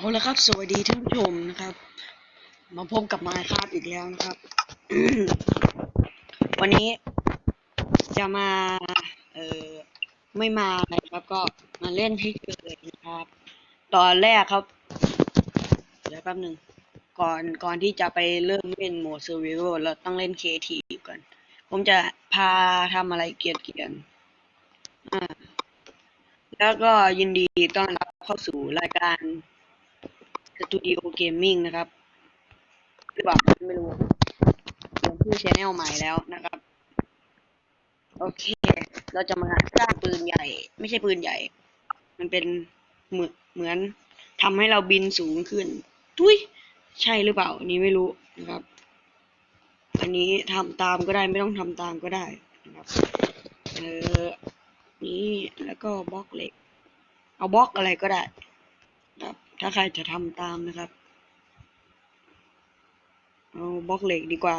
เอาละครับ สวัสดีท่านผู้ชมนะครับ มาพบกับมาครับอีกแล้วนะครับ วันนี้จะมา เออไม่มานะครับ ก็มาเล่นให้เกิดนะครับ ตอนแรกครับ เดี๋ยวแป๊บหนึ่งก่อนก่อนที่จะไปเริ่มเล่นโหมด Survival เราต้องเล่น Creative ก่อน ผมจะพาทำอะไรเกียรเกียนๆอ่าแล้วก็ยินดีต้อนรับเข้าสู่รายการ สตูดิโอเกมมิ่งนะครับหรือเปล่าไม่รู้ผมชื่อชแนลใหม่แล้วนะครับ โอเค เราจะมาสร้างปืนใหญ่ ไม่ใช่ปืนใหญ่ มันเป็นเหมือนเหมือนทำให้เราบินสูงขึ้น ทุยใช่หรือเปล่า อันนี้ไม่รู้นะครับ อันนี้ทำตามก็ได้ไม่ต้องทำตามก็ได้นะครับ เออ นี่แล้วก็บล็อกเหล็ก เอาบล็อกอะไรก็ได้ครับ ถ้าใครจะทำตามนะครับ เอาบล็อกเหล็กดีกว่า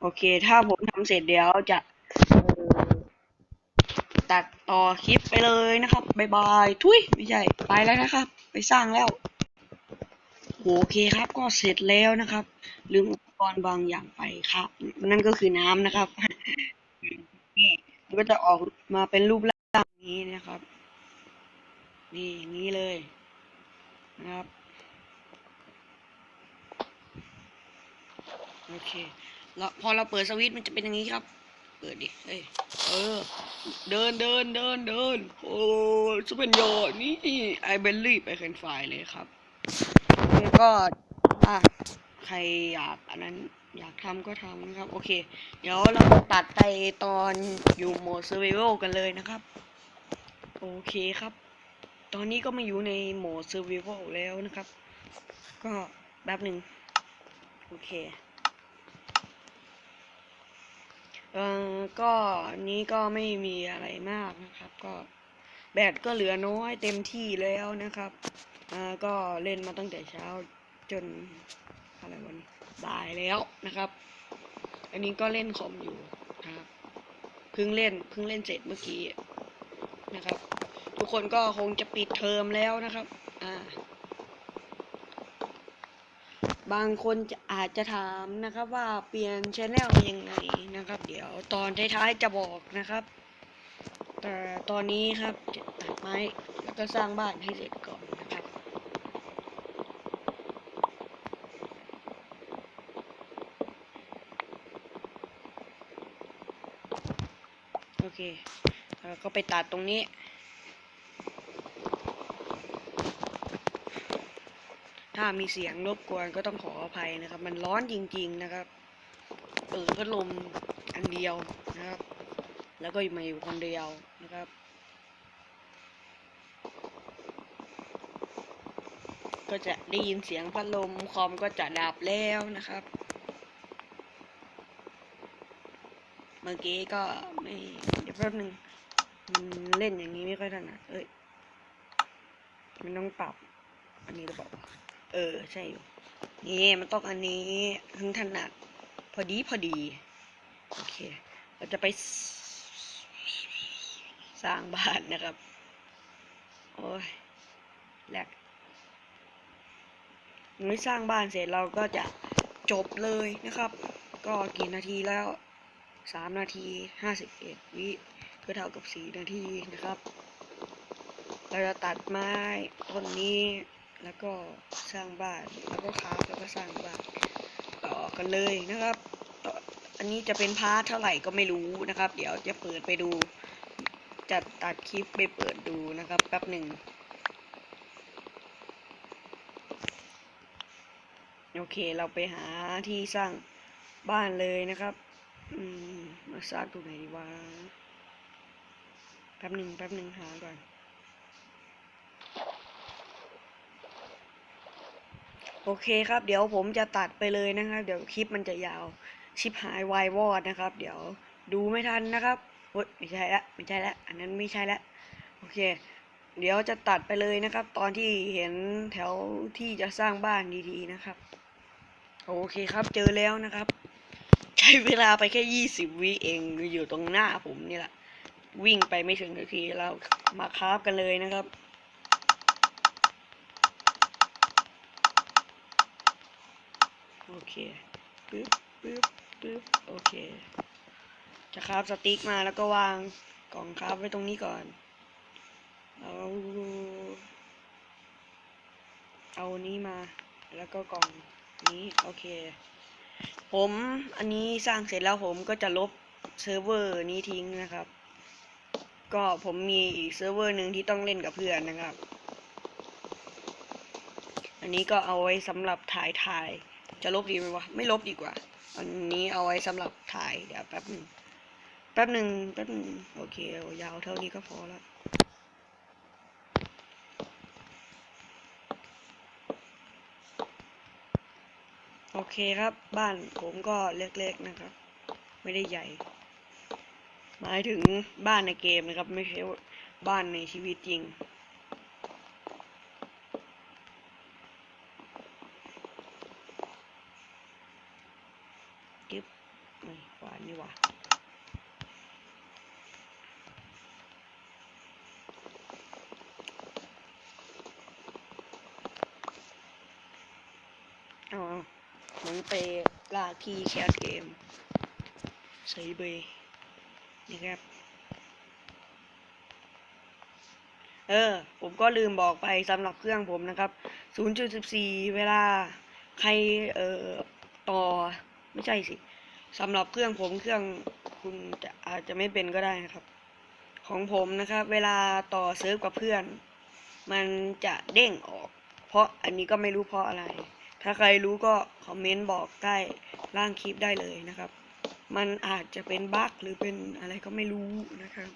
โอเค ถ้าผมทำเสร็จเดี๋ยวจะตัดต่อคลิปไปเลยนะครับบายบาย ทุยไม่ใช่ ไปแล้วนะครับ ไปสร้างแล้ว โอเคครับ ก็เสร็จแล้วนะครับ ลืมอุปกรณ์บางอย่างไปครับ นั่นก็คือน้ำนะครับนี่มันก็จะออกมาเป็นรูปร่างนี้นะครับ นี่อย่างนี้เลย นะครับ โอเคแล้วพอเราเปิดสวิตช์มันจะเป็นอย่างนี้ครับ เปิดดิเอ้ย เออ เดินเดินเดินเดิน โอ้สุเป็นโยนี่ไอเบลลี่ไปเคนไฟเลยครับแล้วก็อะใครอยากอันนั้นอยากทำก็ทำนะครับ โอเค เดี๋ยวเราตัดไปตอนอยู่โหมด survival กันเลยนะครับ โอเคครับ ตอนนี้ก็มาอยู่ในโหมด survival แล้วนะครับ ก็แป๊บหนึ่งโอเค เอ่อ ก็นี้ก็ไม่มีอะไรมากนะครับ ก็แบตก็เหลือน้อยเต็มที่แล้วนะครับอ่าก็เล่นมาตั้งแต่เช้าจนอะไรวันบ่ายแล้วนะครับ อันนี้ก็เล่นคอมอยู่นะครับ เพิ่งเล่นเพิ่งเล่นเสร็จเมื่อกี้นะครับ ทุกคนก็คงจะปิดเทอมแล้วนะครับ อ่า บางคนจะอาจจะถามนะครับ ว่าเปลี่ยนชแนลยังไงนะครับ เดี๋ยวตอนท้ายๆจะบอกนะครับ แต่ตอนนี้ครับจะตัดไม้แล้วก็สร้างบ้านให้เสร็จก่อนนะครับโอเคแล้วก็ไปตัดตรงนี้ ถ้ามีเสียงรบกวนก็ต้องขออภัยนะครับ มันร้อนจริง ๆนะครับ เปิดพัดลมอันเดียวนะครับ แล้วก็มาอยู่คนเดียวนะครับก็จะได้ยินเสียงพัดลมคอมก็จะดับแล้วนะครับ เมื่อกี้ก็ไม่เดี๋ยวแป๊บนึงมันเล่นอย่างนี้ไม่ค่อยถนัดเอ้ย มันต้องปรับ อันนี้หรือเปล่า เออ ใช่อยู่นี่มันต้องอันนี้ถึงถนัด พอดีพอดี โอเค เราจะไปสร้างบ้านนะครับ โอ้ยแหลกไม่สร้างบ้านเสร็จเราก็จะจบเลยนะครับ ก็กี่นาทีแล้วสามนาทีห้าสิบเอ็ดวิก็เท่ากับสี่นาทีนะครับ เราจะตัดไม้ต้นนี้ แล้วก็สร้างบ้านแล้วก็คราแล้วก็สร้างบ้านต่อกันเลยนะครับต่ออันนี้จะเป็นพาร์ทเท่าไหร่ก็ไม่รู้นะครับ เดี๋ยวจะเปิดไปดูจะตัดคลิปไปเปิดดูนะครับแป๊บหนึ่งโอเคเราไปหาที่สร้างบ้านเลยนะครับ อืมมาสร้างตรงไหนดีวะแป๊บหนึ่งแป๊บหนึ่งหาก่อน อเคครับ เดี๋ยวผมจะตัดไปเลยนะครับ เดี๋ยวคลิปมันจะยาวชิปหายวายวอดนะครับ เดี๋ยวดูไม่ทันนะครับโอ๊ยไม่ใช่ละไม่ใช่ละอันนั้นไม่ใช่ละโอเค เดี๋ยวจะตัดไปเลยนะครับ ตอนที่เห็นแถวที่จะสร้างบ้านดีๆนะครับ โอเคครับเจอแล้วนะครับ ใช้เวลาไปแค่ยี่สิบวิเองอยู่ตรงหน้าผมนี่แหละวิ่งไปไม่ถึงนาทีเรามาคราฟกันเลยนะครับ โอ เคปึ๊บปึ๊บปึ๊บโอเค จะคราฟสติ๊กมาแล้วก็วางกล่องคราฟไว้ตรงนี้ก่อนเอาเอานี้มา แล้วก็กล่องนี้โอเค ผมอันนี้สร้างเสร็จแล้วผมก็จะลบเซิร์ฟเวอร์นี้ทิ้งนะครับ ก็ผมมีอีกเซิร์ฟเวอร์หนึ่งที่ต้องเล่นกับเพื่อนนะครับ อันนี้ก็เอาไว้สำหรับถ่ายถ่าย จะลบดีไหมวะ ไม่ลบดีกว่า อันนี้เอาไว้สำหรับถ่ายเดี๋ยวแป๊บหนึ่งแป๊บหนึ่งแป๊บหนึ่งโอเคยาวเท่านี้ก็พอแล้วโอเคครับบ้านผมก็เล็กๆนะครับ ไม่ได้ใหญ่ หมายถึงบ้านในเกมนะครับ ไม่ใช่บ้านในชีวิตจริง จึ๊บไม่ข วานนี่ว่าเอาเอาเหมือนไปลากที่แคสเกมใส่เบย์นี่ครับ เออ ผมก็ลืมบอกไปสำหรับเครื่องผมนะครับ 0.14 เวลาใครเอ่อต่อ ไม่ใช่สิ สำหรับเครื่องผมเครื่องคุณจะอาจจะไม่เป็นก็ได้นะครับ ของผมนะครับ เวลาต่อเซิร์ฟกับเพื่อน มันจะเด้งออก เพราะอันนี้ก็ไม่รู้เพราะอะไร ถ้าใครรู้ก็คอมเมนต์บอกใต้ล่างคลิปได้เลยนะครับ มันอาจจะเป็นบั๊กหรือเป็นอะไรก็ไม่รู้นะครับ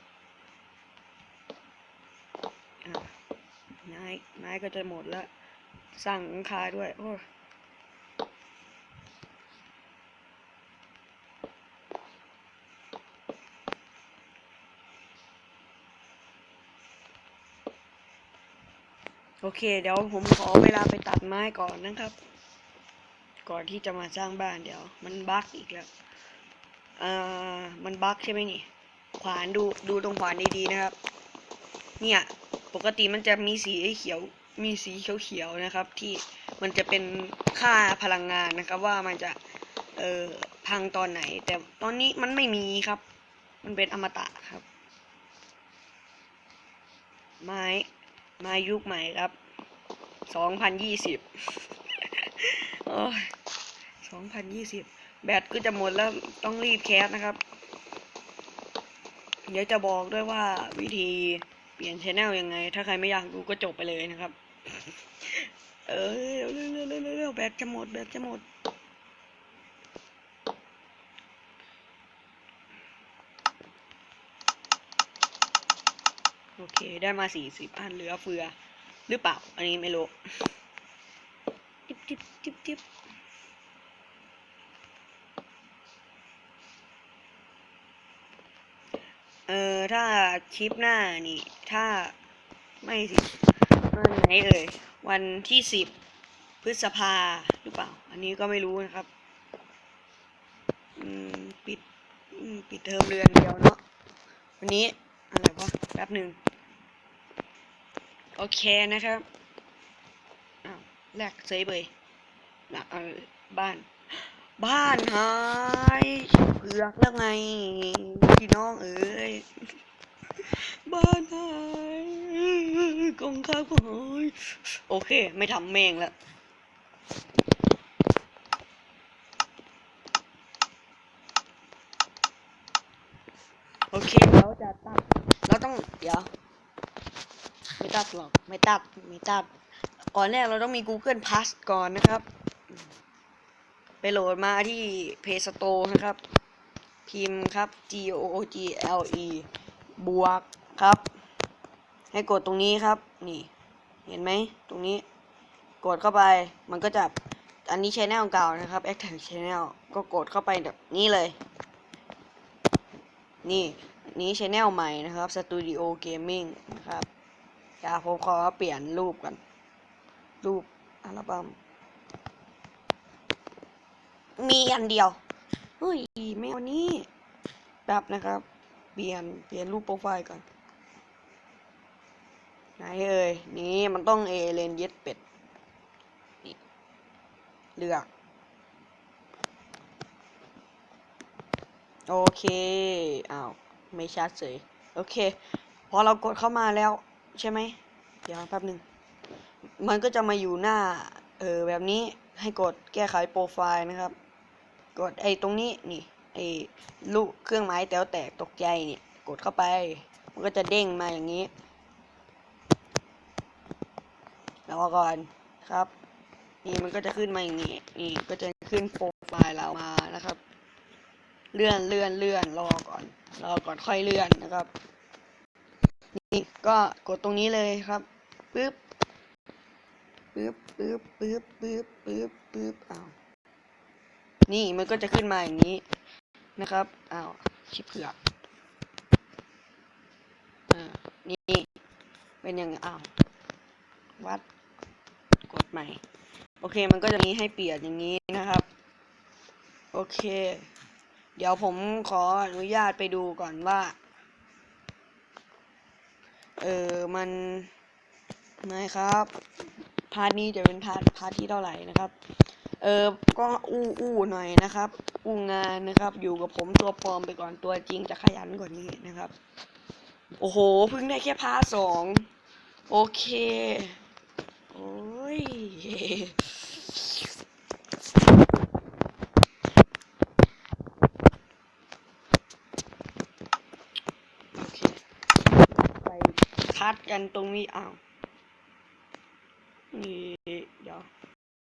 อะไม้ไม้ก็จะหมดแล้วสั่งหลังคาด้วยโอ้ โอเค เดี๋ยวผมขอเวลาไปตัดไม้ก่อนนะครับ ก่อนที่จะมาสร้างบ้านเดี๋ยว มันบั๊กอีกแล้วอ่ามันบั๊กใช่ไหมนี่ ขวานดูดูตรงขวานดีๆนะครับ เนี่ยปกติมันจะมีสีเขียวมีสีเขียวๆนะครับ ที่มันจะเป็นค่าพลังงานนะครับ ว่ามันจะเอ่อพังตอนไหน แต่ตอนนี้มันไม่มีครับ มันเป็นอมตะครับ ไม้ ม้ยุคใหม่ครับ สองพันยี่สิบสองพันยี่สิบแบตก็จะหมดแล้วต้องรีบแคสนะครับ เดี๋ยวจะบอกด้วยว่าวิธีเปลี่ยนชแนลยังไง ถ้าใครไม่อยากดูก็จบไปเลยนะครับ เออเร็วเร็วเร็วเร็วเร็วแบตจะหมดแบตจะหมด เค ได้มาสี่สิบอันเหลือเฟือ หรือเปล่า อันนี้ไม่รู้จิ๊บจิ๊บจิ๊บจิ๊บเออถ้าคลิปหน้านี่ ถ้าไม่สิวันไหนเอ่ย วันที่สิบพฤษภาหรือเปล่า อันนี้ก็ไม่รู้นะครับ อืม ปิด อืม ปิดเทอมเดือนเดียวเนาะวันนี้ อะไรวะ แป๊บหนึ่ง โอเคนะครับอ้าวแลกเซยเบยหลักเอาบ้าน บ้านหายเผือกแล้วไง พี่น้องเอ้ยบ้านหายกองข้าวหายโอเค ไม่ทำแม่งแล้วโอเคเราจะตัดเราต้อง เดี๋ยว ตัดหรอก ไม่ตัด ไม่ตัด ก่อนแรกเราต้องมี Google Plus ก่อนนะครับ ไปโหลดมาที่ Play Store นะครับ พิมพ์ครับ G O O G L E บวกครับ ให้กดตรงนี้ครับ นี่ เห็นไหม ตรงนี้ กดเข้าไป มันก็จะ อันนี้ชแนลเก่านะครับ Active Channel ก็กดเข้าไปแบบนี้เลย นี่นี้ชแนลใหม่นะครับ Studio Gaming นะครับ ดี๋ยผมขอเปลี่ยนรูปกัน รูปอัลบั้มมีอันเดียวเฮ้ยไม่เอานี้แบบนะครับ เปลี่ยนเปลี่ยนรูปโปรไฟล์ก่อน ไหนเอ่ยนี่มันต้องเอเลนย็ดเป็ดนี่เลือกโอเคเอ้าว ไม่ชัดเลยโอเค พอเรากดเข้ามาแล้ว ใช่ไหมเดี๋ยวแป๊บหนึ่งมันก็จะมาอยู่หน้า เออแบบนี้ให้กดแก้ไขโปรไฟล์นะครับ กดไอ้ตรงนี้นี่ไอ้ลูกเครื่องหมายแต๋วแตกตกใจเนี่ย กดเข้าไป มันก็จะเด้งมาอย่างนี้แล้วก่อนครับ นี่มันก็จะขึ้นมาอย่างนี้นี่ก็จะขึ้นโปรไฟล์เรามานะครับ เลื่อนเลื่อนเลื่อนรอก่อนรอก่อนค่อยเลื่อนนะครับ นี่ก็กดตรงนี้เลยครับปึ๊บปึ๊บปึ๊บปึ๊บปึ๊บปึ๊บปึ๊บอ้าวนี่มันก็จะขึ้นมาอย่างนี้นะครับอ้าวชิบเผือกอ่านี่เป็นอย่างอ้าววัดกดใหม่ โอเคมันก็จะมีให้เปลี่ยนอย่างนี้นะครับ โอเค เดี๋ยวผมขออนุญาตไปดูก่อนว่า เออมันนะครับพาร์ทนี้จะเป็นพาร์ทพาร์ทที่เท่าไหร่นะครับ เออก็อู้อู้หน่อยนะครับ อู้งานนะครับ อยู่กับผมตัวปลอมไปก่อนตัวจริงจะขยันกว่านี้นะครับ โอ้โหเพิ่งได้แค่พาร์ทสองโอเค โอ้ย โอเค ไป คัดกันตรงนี้อ้าว